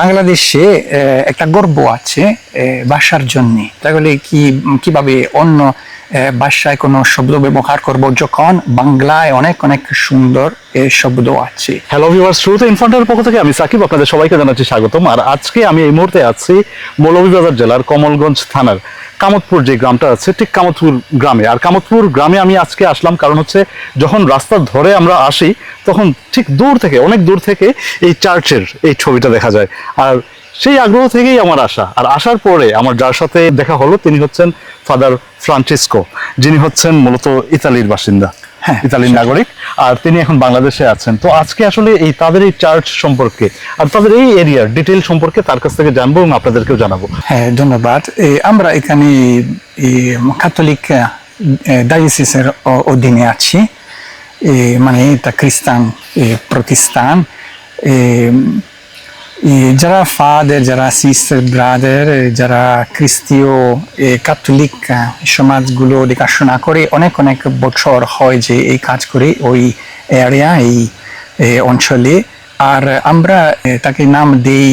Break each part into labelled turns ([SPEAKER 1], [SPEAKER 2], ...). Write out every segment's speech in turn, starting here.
[SPEAKER 1] বাংলাদেশে একটা গর্ব আছে ভাষার জন্য। তাহলে কি, কীভাবে অন্য ভাষায় কোনো শব্দ ব্যবহার করব যখন বাংলায় অনেক অনেক সুন্দর শব্দ আছে?
[SPEAKER 2] হ্যালো ভিউয়ার শুরুতে ইনফান্টার পক্ষ থেকে আমি সাকিব, আপনাদের সবাইকে জানাচ্ছি স্বাগতম। আর আজকে আমি এই মুহূর্তে আছি মৌলভীবাজার জেলার কমলগঞ্জ থানার কামতপুর যে গ্রামটা আছে, ঠিক কামতপুর গ্রামে। আর কামতপুর গ্রামে আমি আজকে আসলাম কারণ হচ্ছে যখন রাস্তা ধরে আমরা আসি, তখন ঠিক দূর থেকে, অনেক দূর থেকে এই চার্চের এই ছবিটা দেখা যায়। আর সেই আগ্রহ থেকেই আমার আসা। আর আসার পরে আমার যার সাথে দেখা হলো, তিনি হচ্ছেন ফাদার ফ্রান্সিসকো, যিনি হচ্ছেন মূলত ইতালির বাসিন্দা। ইতালির নাগরিক। আর তিনি এখন বাংলাদেশে আছেন। তো আজকে আসলে এই তাদের এই চার্চ সম্পর্কে আর তাদের এই এরিয়ার ডিটেল সম্পর্কে তার কাছ থেকে জানব এবং আপনাদেরকেও জানাব।
[SPEAKER 1] হ্যাঁ ধন্যবাদ। আমরা এখানে ক্যাথলিক ডায়াসিসের অধীনে আছি। মানে এটা খ্রিস্টান প্রতিষ্ঠান। যারা ফাদার যারা সিস্টার ব্রাদার যারা খ্রিস্টীয় ক্যাথলিক সমাজগুলো দেখাশোনা করে অনেক অনেক বছর হয় যে এই কাজ করে ওই এরিয়া এই অঞ্চলে আর আমরা তাকে নাম দেই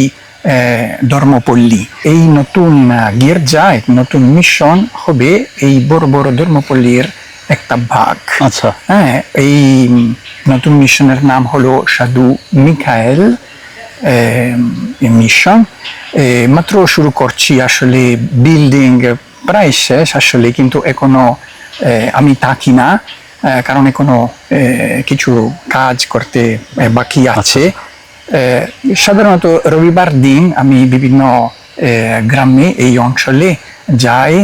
[SPEAKER 1] ধর্মপল্লী এই নতুন আহ, গির্জায় নতুন মিশন হবে এই বড় বড় ধর্মপল্লীর একটা ভাগ
[SPEAKER 2] আচ্ছা
[SPEAKER 1] হ্যাঁ এই নতুন মিশনের নাম হলো সাধু মিখায়েল মিশন মাত্র শুরু করছি আসলে বিল্ডিং প্রায় শেষ আসলে, কিন্তু এখনও আমি থাকি না কারণ এখনও কিছু কাজ করতে বাকি আছে। সাধারণত রবিবার দিন আমি বিভিন্ন গ্রামে এই অঞ্চলে যাই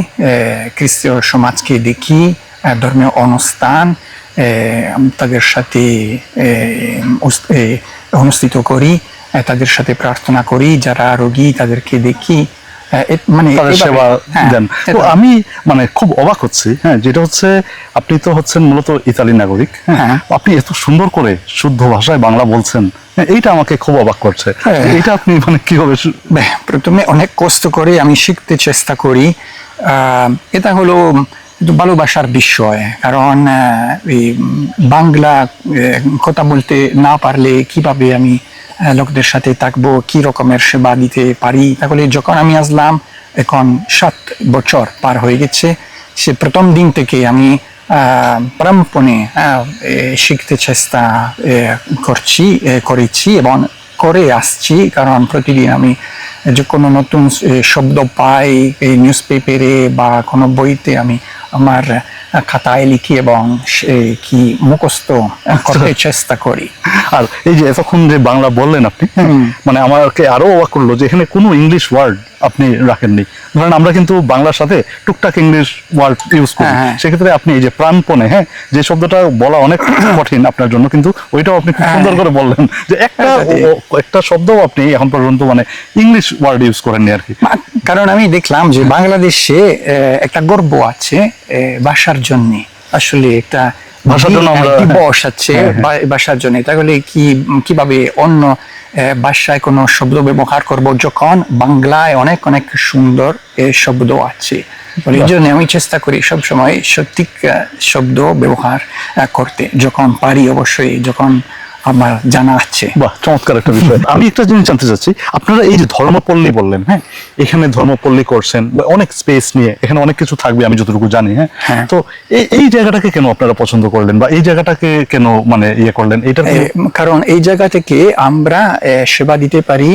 [SPEAKER 1] খ্রিস্টীয় সমাজকে দেখি ধর্মীয় অনুষ্ঠান তাদের সাথে অনুষ্ঠিত করি। তাদের সাথে প্রার্থনা করি যারা রোগী তাদেরকে দেখি। মানে
[SPEAKER 2] তাদের সেবা
[SPEAKER 1] হ্যাঁ,
[SPEAKER 2] দেন। তো আমি মানে খুব অবাক হচ্ছি হ্যাঁ যেটা হচ্ছে আপনি তো হচ্ছেন মূলত ইতালি নাগরিক হ্যাঁ
[SPEAKER 1] হ্যাঁ।
[SPEAKER 2] আপনি এত সুন্দর করে শুদ্ধ ভাষায় বাংলা বলছেন হ্যাঁ, এইটা আমাকে খুব অবাক করছে।
[SPEAKER 1] হ্যাঁ।
[SPEAKER 2] এটা আপনি মানে কীভাবে
[SPEAKER 1] প্রথমে অনেক কষ্ট করে আমি শিখতে চেষ্টা করি। আহ, এটা হলো ভালোবাসার বিষয় কারণ বাংলা কথা বলতে না পারলে কীভাবে আমি লোকদের সাথে থাকব কি রকমের সেবা দিতে পারি? তাহলে যখন আমি আসলাম এখন সাত বছর পার হয়ে গেছে। সে প্রথম দিন থেকে আমি আহ, প্রাণপণে শিখতে চেষ্টা করছি করেছি এবং করে আসছি। কারণ প্রতিদিন আমি যে কোনো নতুন শব্দ পাই এই নিউজ পেপারে বা কোনো বইতে আমি আমার খাতায় লিখি এবং সে কি মুখস্থ করতে চেষ্টা করি।
[SPEAKER 2] আর এই যে এতক্ষণ যে বাংলা বললেন আপনি হ্যাঁ, মানে আমাকে আরও অবাক করল যে এখানে কোনো ইংলিশ ওয়ার্ড আপনি রাখেননি। ধরেন আমরা কিন্তু বাংলার সাথে টুকটাক ইংলিশ ওয়ার্ড ইউজ করি
[SPEAKER 1] হ্যাঁ, হ্যাঁ।
[SPEAKER 2] সেক্ষেত্রে আপনি এই যে প্রাণপণে হ্যাঁ যে শব্দটা বলা অনেক কঠিন আপনার জন্য কিন্তু ওইটাও আপনি খুব
[SPEAKER 1] হ্যাঁ।
[SPEAKER 2] সুন্দর করে বললেন যে একটা একটা শব্দও আপনি এখন পর্যন্ত মানে ইংলিশ ওয়ার্ড ইউজ করেননি আর কি
[SPEAKER 1] কারণ আমি দেখলাম যে বাংলাদেশে একটা গর্ব আছে ভাষার জন্য আসলে একটা
[SPEAKER 2] ভাষার জন্য আমরা-
[SPEAKER 1] দিবস আছে
[SPEAKER 2] হ্যাঁ, হ্যাঁ।
[SPEAKER 1] ভাষার জন্য? তাহলে কি কীভাবে অন্য ভাষায় কোনো শব্দ ব্যবহার করব যখন বাংলায় অনেক অনেক সুন্দর শব্দ আছে? এই জন্য আমি চেষ্টা করি সবসময় সঠিক শব্দ ব্যবহার করতে। যখন পারি অবশ্যই যখন আমার জানা আছে।
[SPEAKER 2] বাহ চমৎকার একটা বিষয়। আমি একটা জিনিস জানতে চাচ্ছি। আপনারা এই যে ধর্মপল্লী বললেন হ্যাঁ? এখানে ধর্মপল্লী করছেন বা অনেক স্পেস নিয়ে এখানে অনেক কিছু থাকবে আমি যতটুকু জানি হ্যাঁ?
[SPEAKER 1] হ্যাঁ।
[SPEAKER 2] তো এই- এই জায়গাটাকে কেন আপনারা পছন্দ করলেন বা এই জায়গাটাকে কেন মানে ইয়ে করলেন? এটা
[SPEAKER 1] কারণ এই জায়গা থেকে আমরা সেবা দিতে পারি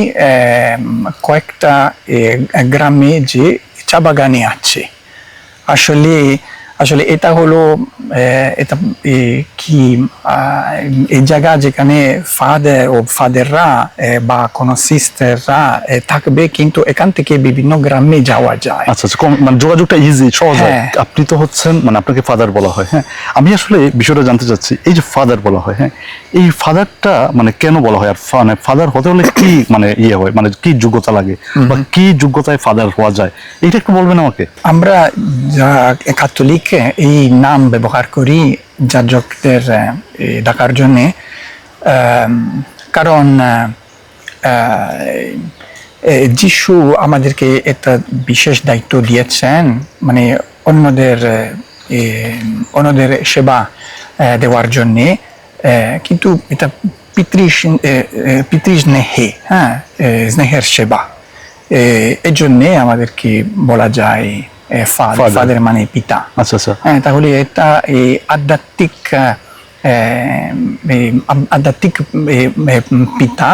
[SPEAKER 1] কয়েকটা এ, গ্রামে যে চা বাগানে আছে। আসলে আসলে এটা হলো এটা কি এই জায়গা যেখানে ফাদার ও ফাদাররা বা কোনো সিস্টাররা থাকবে কিন্তু এখান থেকে বিভিন্ন গ্রামে যাওয়া যায়।
[SPEAKER 2] আচ্ছা আচ্ছা মানে যোগাযোগটা ইজি সহজ হ্যাঁ। আপনি তো হচ্ছেন মানে আপনাকে ফাদার বলা হয় হ্যাঁ? আমি আসলে বিষয়টা জানতে চাচ্ছি এই যে ফাদার বলা হয় হ্যাঁ? এই ফাদারটা মানে কেন বলা হয়? আর মানে ফাদার হতে হলে কি মানে ইয়ে হয়? মানে কি যোগ্যতা লাগে? বা কি যোগ্যতায় ফাদার হওয়া যায়? এইটা একটু বলবেন আমাকে।
[SPEAKER 1] আমরা যা ক্যাথলিক এই নাম ব্যবহার করি যাজকদের ডাকার জন্যে। কারণ যিশু আমাদেরকে একটা বিশেষ দায়িত্ব দিয়েছেন মানে অন্যদের অন্যদের সেবা দেওয়ার জন্যে। কিন্তু এটা পিতৃ পিতৃ স্নেহে হ্যাঁ স্নেহের সেবা। এ, এই জন্যে আমাদেরকে বলা যায় ফাদার ফাদার মানে পিতা।
[SPEAKER 2] আচ্ছা আচ্ছা।
[SPEAKER 1] হ্যাঁ তাহলে এটা এই আধ্যাত্মিক আধ্যাত্মিক পিতা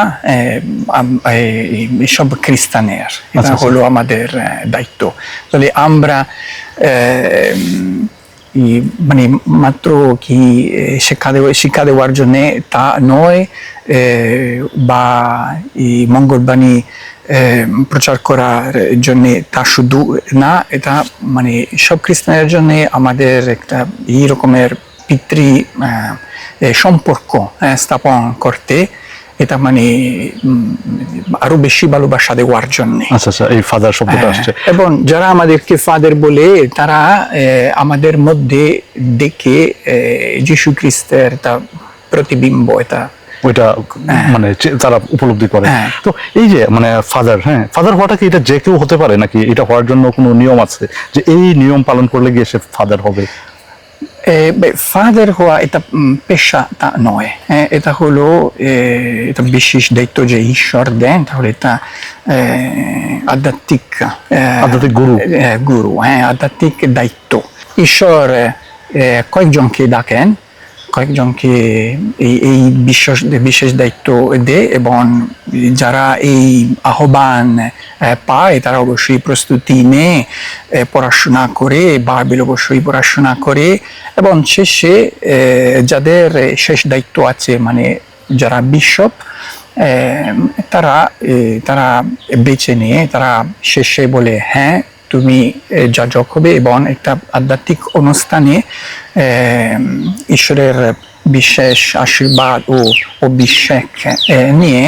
[SPEAKER 1] সব খ্রিস্টানের। এটা
[SPEAKER 2] আচ্ছা, আচ্ছা।
[SPEAKER 1] হলো আমাদের দায়িত্ব। তাহলে আমরা মানে মাত্র কি শিক্ষা দেওয়া শিক্ষা দেওয়ার জন্যে তা নয় বা এই মঙ্গলবাণী প্রচার করার জন্য তা শুধু না এটা মানে সব খ্রিস্টানের জন্য আমাদের একটা এই রকমের পিতৃ সম্পর্ক স্থাপন করতে এটা মানে আরও বেশি ভালোবাসা দেওয়ার জন্য
[SPEAKER 2] আচ্ছা আচ্ছা এই ফাদার শব্দটা আসছে
[SPEAKER 1] এবং যারা আমাদেরকে ফাদার বলে তারা আমাদের মধ্যে দেখে যীশু খ্রিস্টের তা প্রতিবিম্ব এটা
[SPEAKER 2] ওইটা মানে তারা উপলব্ধি করে।
[SPEAKER 1] হ্যাঁ।
[SPEAKER 2] তো এই যে মানে ফাদার হ্যাঁ ফাদার হওয়াটা কি এটা যে কেউ হতে পারে নাকি এটা হওয়ার জন্য কোনো নিয়ম আছে যে এই নিয়ম পালন করলে গিয়ে সে ফাদার হবে?
[SPEAKER 1] ফাদার হওয়া এটা পেশা তা নয়। হ্যাঁ, এটা হলো এটা বিশেষ দায়িত্ব যে ঈশ্বর দেন তাহলে এটা আধ্যাত্মিক
[SPEAKER 2] আধ্যাত্মিক গুরু।
[SPEAKER 1] গুরু হ্যাঁ আধ্যাত্মিক দায়িত্ব। ঈশ্বর কয়েকজনকে ডাকেন। কয়েকজনকে এই এই বিশেষ বিশেষ দায়িত্ব দেয় এবং যারা এই আহ্বান পায় তারা অবশ্যই প্রস্তুতি নিয়ে পড়াশোনা করে বাইবেল অবশ্যই পড়াশোনা করে এবং শেষে যাদের শেষ দায়িত্ব আছে মানে যারা বিশপ তারা তারা বেছে নিয়ে তারা শেষে বলে হ্যাঁ তুমি যাজক হবে এবং একটা আধ্যাত্মিক অনুষ্ঠানে ঈশ্বরের বিশেষ আশীর্বাদ ও অভিষেক নিয়ে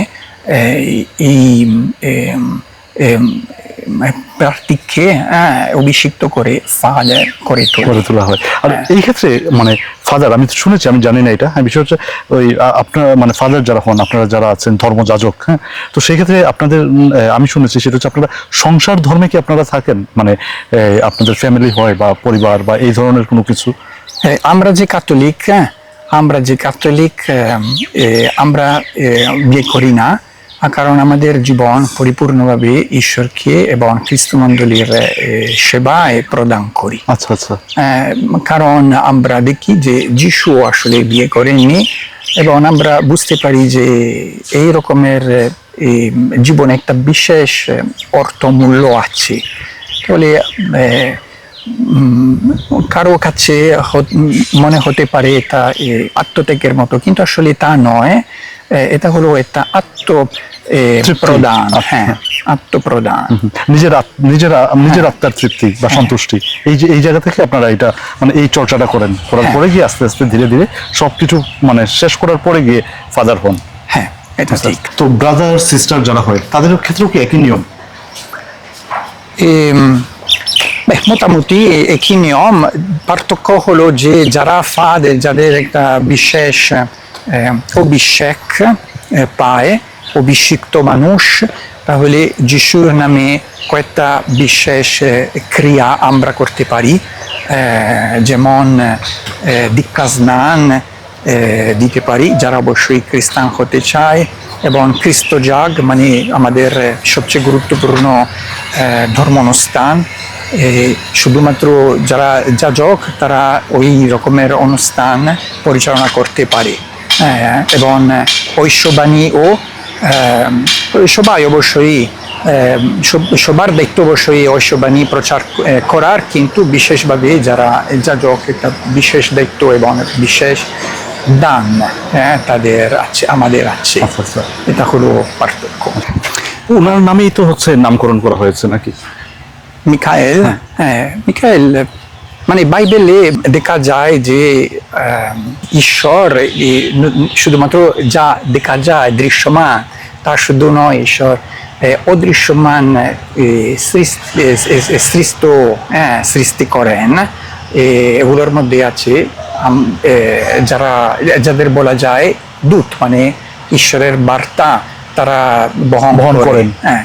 [SPEAKER 1] এই প্রার্থীকে হ্যাঁ, অভিষিক্ত করে ফাদার করে
[SPEAKER 2] করে তোলা হয়। আর এই ক্ষেত্রে মানে ফাদার আমি তো শুনেছি আমি জানি না এটা। হ্যাঁ বিষয় হচ্ছে ওই আপনার মানে ফাদার যারা হন আপনারা যারা আছেন ধর্মযাজক হ্যাঁ তো সেই ক্ষেত্রে আপনাদের আমি শুনেছি সেটা হচ্ছে আপনারা সংসার ধর্মে কি আপনারা থাকেন? মানে আপনাদের ফ্যামিলি হয় বা পরিবার বা এই ধরনের কোনো কিছু?
[SPEAKER 1] আমরা যে কাথলিক হ্যাঁ, আমরা যে এ, আমরা বিয়ে করি না। কারণ আমাদের জীবন পরিপূর্ণভাবে ঈশ্বরকে এবং খ্রিস্টমণ্ডলীর সেবায় প্রদান করি।
[SPEAKER 2] আচ্ছা আচ্ছা।
[SPEAKER 1] কারণ আমরা দেখি যে যিশু আসলে বিয়ে করেননি এবং আমরা বুঝতে পারি যে এই রকমের জীবনে একটা বিশেষ অর্থমূল্য আছে। তাহলে কারও কাছে মনে হতে পারে এটা এ, আত্মত্যাগের মতো কিন্তু আসলে তা নয়। এটা হলো একটা আত্ম প্রদান হ্যাঁ আত্মপ্রদান।
[SPEAKER 2] নিজের নিজের নিজের আত্মার তৃপ্তি বা সন্তুষ্টি। এই যে এই জায়গা থেকে আপনারা এটা মানে এই চর্চাটা করেন। করার
[SPEAKER 1] হ্যাঁ।
[SPEAKER 2] পরে গিয়ে আস্তে আস্তে ধীরে ধীরে সবকিছু মানে শেষ করার পরে গিয়ে ফাদার হন।
[SPEAKER 1] হ্যাঁ এটা ঠিক।
[SPEAKER 2] তো ব্রাদার সিস্টার যারা হয় তাদের ক্ষেত্রেও কি একই নিয়ম?
[SPEAKER 1] মোটামুটি একই নিয়ম। পার্থক্য হলো যে যারা ফাদের যাদের একটা বিশেষ অভিষেক পায় অভিষিক্ত মানুষ। তাহলে যিশুর নামে কয়েকটা বিশেষ ক্রিয়া আমরা করতে পারি। যেমন দীক্ষা স্নান দিতে পারি যারা অবশ্যই খ্রিস্টান হতে চায়। এবং খ্রিস্ট জাগ মানে আমাদের সবচেয়ে গুরুত্বপূর্ণ এ, ধর্ম অনুষ্ঠান এ, শুধুমাত্র যারা যাজক তারা ওই রকমের অনুষ্ঠান পরিচালনা করতে পারে। এবং ঐশ্ববাণী ও সবাই অবশ্যই সবার দায়িত্ব অবশ্যই ঐশ্ববাণী প্রচার করার কিন্তু বিশেষভাবে যারা যাজক একটা বিশেষ দায়িত্ব এবং বিশেষ দান হ্যাঁ, তাদের আছে আমাদের আছে। এটা হলো পার্থক্য
[SPEAKER 2] ওনার নামেই তো হচ্ছে নামকরণ করা হয়েছে নাকি
[SPEAKER 1] মিখায়েল হ্যাঁ মিখায়েল মানে বাইবেলে দেখা যায় যে ঈশ্বর শুধুমাত্র যা দেখা যায় দৃশ্যমান তা শুধু নয় ঈশ্বর অদৃশ্যমান সৃষ্ট হ্যাঁ, সৃষ্টি করেন। এগুলোর মধ্যে আছে যারা যাদের বলা যায় দূত মানে ঈশ্বরের বার্তা। তারা বহন
[SPEAKER 2] বহন করেন।
[SPEAKER 1] হ্যাঁ।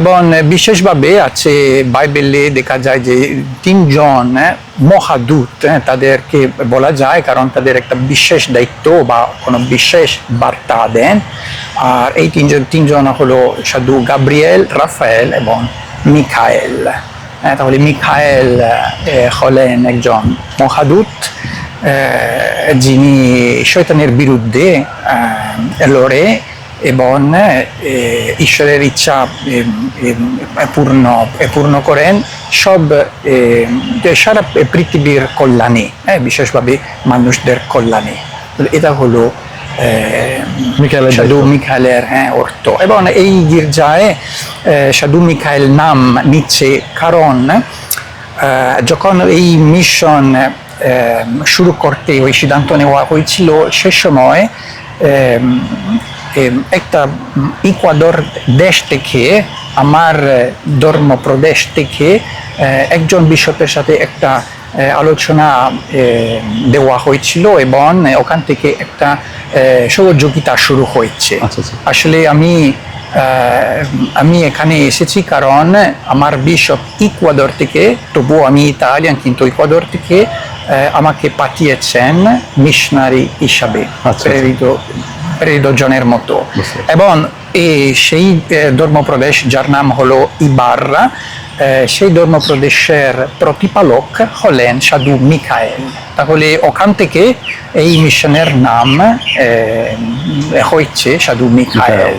[SPEAKER 1] এবং বিশেষভাবে আছে বাইবেলে দেখা যায় যে তিনজন হ্যাঁ, মহাদূত হ্যাঁ, তাদেরকে বলা যায় কারণ তাদের একটা বিশেষ দায়িত্ব বা কোনো বিশেষ বার্তা দেন। আর এই তিনজন তিনজন হলো সাধু গাব্রিয়েল রাফায়েল এবং মিখায়েল। হ্যাঁ, তাহলে মিখায়েল হলেন একজন মহাদূত যিনি শৈতানের বিরুদ্ধে লড়ে। এবং ঈশ্বরের ইচ্ছা পূর্ণ পূর্ণ করেন সব সারা পৃথিবীর কল্যাণে হ্যাঁ, বিশেষভাবে মানুষদের কল্যাণে এটা হলো সাধু মিখাইলের হ্যাঁ অর্থ এবং এই গির্জায় সাধু মিখাইল নাম নিচ্ছে কারণ যখন এই মিশন শুরু করতে ওই সিদ্ধান্ত নেওয়া হয়েছিল সে সময় একটা উম, ইকুয়াডর দেশ থেকে আমার ধর্ম প্রদেশ থেকে একজন বিশপের সাথে একটা আলোচনা দেওয়া হয়েছিল এবং ওখান থেকে একটা সহযোগিতা শুরু হয়েছে।
[SPEAKER 2] আচ্ছা, আচ্ছা।
[SPEAKER 1] আসলে আমি আমি এখানে এসেছি কারণ আমার বিশপ ইকুয়াদর থেকে তবুও আমি ইতালিয়ান কিন্তু ইকুয়াদর থেকে আমাকে পাঠিয়েছেন মিশনারি হিসাবে। প্রেরিত জনের মতো এবং সেই ধর্মপ্রদেশ যার নাম হলো ইবাররা সেই ধর্মপ্রদেশের প্রতিপালক হলেন সাধু মিখায়েল তাহলে ওখান থেকে এই মিশনের নাম হয়েছে সাধু মিখায়েল